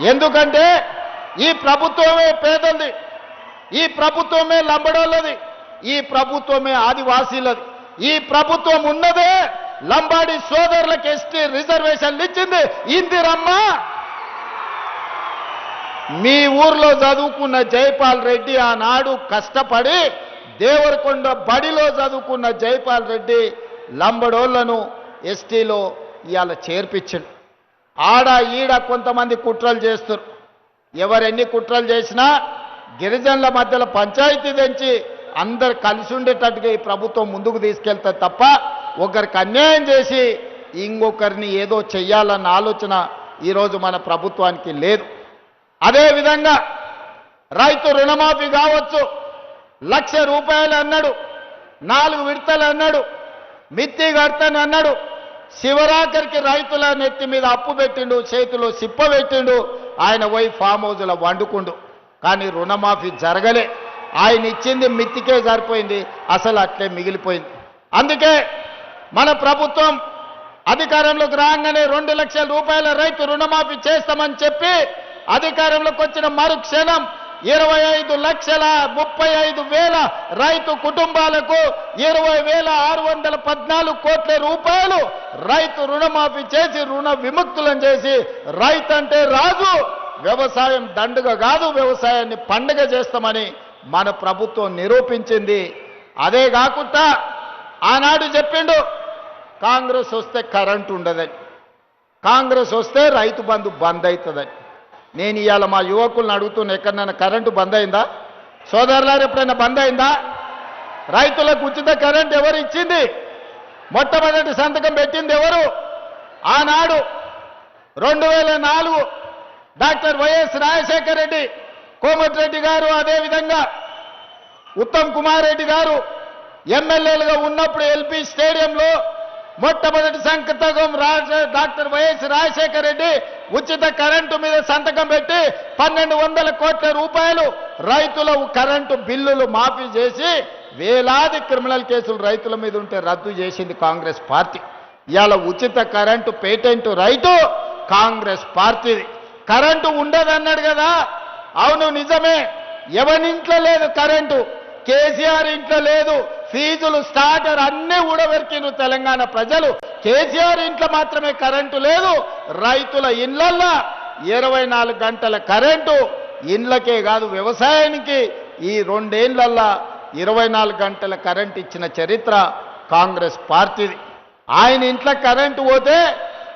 ఎందుకంటే ఈ ప్రభుత్వమే పేదలది ఈ ప్రభుత్వమే లంబడోళ్ళది. ఈ ప్రభుత్వమే ఆదివాసీలది. ఈ ప్రభుత్వం ఉన్నదే లంబాడి సోదరులకు ఎస్టీ రిజర్వేషన్లు ఇచ్చింది. ఇందిరమ్మ! మీ ఊర్లో చదువుకున్న జైపాల్ రెడ్డి ఆనాడు కష్టపడి దేవరకొండ బడిలో చదువుకున్న జైపాల్ రెడ్డి లంబడోళ్ళను ఎస్టీలో ఇవాళ చేర్పించిండు. ఆడ ఈడ కొంతమంది కుట్రలు చేస్తారు. ఎవరెన్ని కుట్రలు చేసినా గిరిజనుల మధ్యలో పంచాయతీ తెంచి అందరు కలిసి ఉండేటట్టుగా ఈ ప్రభుత్వం ముందుకు తీసుకెళ్తే తప్ప ఒకరికి అన్యాయం చేసి ఇంకొకరిని ఏదో చెయ్యాలన్న ఆలోచన ఈరోజు మన ప్రభుత్వానికి లేదు. అదేవిధంగా రైతు రుణమాఫీ కావచ్చు. లక్ష రూపాయలు అన్నాడు. నాలుగు విడతలు అన్నాడు. మిత్తి కడతాను అన్నాడు. శివరాఖరికి రైతుల నెత్తి మీద అప్పు పెట్టిండు చేతిలో సిప్ప పెట్టిండు ఆయన పోయి ఫామ్ హౌస్లో వండుకుండు. కానీ రుణమాఫీ జరగలే. ఆయన ఇచ్చింది మిత్తికే సరిపోయింది అసలు అట్లే మిగిలిపోయింది. అందుకే మన ప్రభుత్వం అధికారంలోకి రాగానే రెండు లక్షల రూపాయల రైతు రుణమాఫీ చేస్తామని చెప్పి అధికారంలోకి వచ్చిన మరుక్షణం ఇరవై ఐదు లక్షల ముప్పై ఐదు వేల రైతు కుటుంబాలకు ఇరవై వేల ఆరు వందల పద్నాలుగు కోట్ల రూపాయలు రైతు రుణమాఫీ చేసి రుణ విముక్తులను చేసి రైతు అంటే రాజు. వ్యవసాయం దండుగ కాదు వ్యవసాయాన్ని పండుగ చేస్తామని మన ప్రభుత్వం నిరూపించింది. అదే కాకుండా ఆనాడు చెప్పిండు కాంగ్రెస్ వస్తే కరెంటు ఉండదని. కాంగ్రెస్ వస్తే రైతు బంధు బంద్ అవుతుందని. నేను ఇవాళ మా యువకులను అడుగుతున్న ఎక్కడైనా కరెంటు బంద్ అయిందా? సోదరులారు ఎప్పుడైనా బంద్ అయిందా? రైతులకు ఉచిత కరెంట్ ఎవరు ఇచ్చింది? మొట్టమొదటి సంతకం పెట్టింది ఎవరు? ఆనాడు రెండు వేల నాలుగు డాక్టర్ వైఎస్ రాజశేఖర రెడ్డి కోమటిరెడ్డి గారు అదేవిధంగా ఉత్తమ్ కుమార్ రెడ్డి గారు ఎమ్మెల్యేలుగా ఉన్నప్పుడు ఎల్పి స్టేడియంలో మొట్టమొదటి సంతకం డాక్టర్ వైఎస్ రాజశేఖర రెడ్డి ఉచిత కరెంటు మీద సంతకం పెట్టి పన్నెండు వందల కోట్ల రూపాయలు రైతుల కరెంటు బిల్లులు మాఫీ చేసి వేలాది క్రిమినల్ కేసులు రైతుల మీద ఉంటే రద్దు చేసింది కాంగ్రెస్ పార్టీ. ఇవాళ ఉచిత కరెంటు పేటెంట్ రైతు కాంగ్రెస్ పార్టీది. కరెంటు ఉండదన్నాడు కదా. అవును నిజమే. ఎవరింట్లో లేదు కరెంటు? కేసీఆర్ ఇంట్లో లేదు. ఫీజులు స్టార్టర్ అన్ని ఊడబెరికిను తెలంగాణ ప్రజలు. కేసీఆర్ ఇంట్లో మాత్రమే కరెంటు లేదు. రైతుల ఇళ్ళల్లో ఇరవై నాలుగు గంటల కరెంటు. ఇండ్లకే కాదు వ్యవసాయానికి ఈ రెండేళ్ళల్లా ఇరవై నాలుగు గంటల కరెంట్ ఇచ్చిన చరిత్ర కాంగ్రెస్ పార్టీది. ఆయన ఇంట్లో కరెంటు పోతే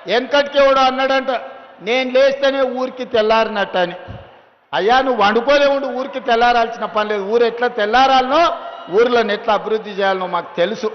వెనకటికి ఎవడు అన్నాడంట నేను లేస్తేనే ఊరికి తెల్లారినట్ట అని. అయ్యా నువ్వు వండుకోలేవుడు ఊరికి తెల్లారాల్సిన పని లేదు. ఊరు ఎట్లా తెల్లారాలనో ఊర్లను ఎట్లా అభివృద్ధి చేయాలనో మాకు తెలుసు.